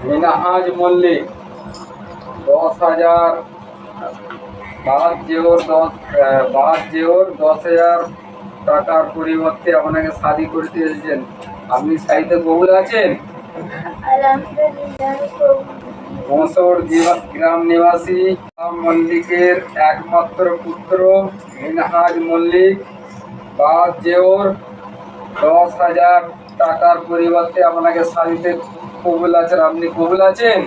মিনাহাজ মল্লিক দশ হাজার বাহাত জেওর দশ বাহাত জেওর দশ হাজার টাকার পরিবর্তে আপনাকে শাদি করতে এসেছেন। আপনি সাইতে কবুল আছেন? মসর গ্রাম নিবাসী মল্লিকের একমাত্র পুত্র মিনহাজ মল্লিক বাদ জেওর দশ হাজার টাকার পরিবর্তে আপনাকে শাড়িতে কবুল আছেন? আপনি কবুল আছেন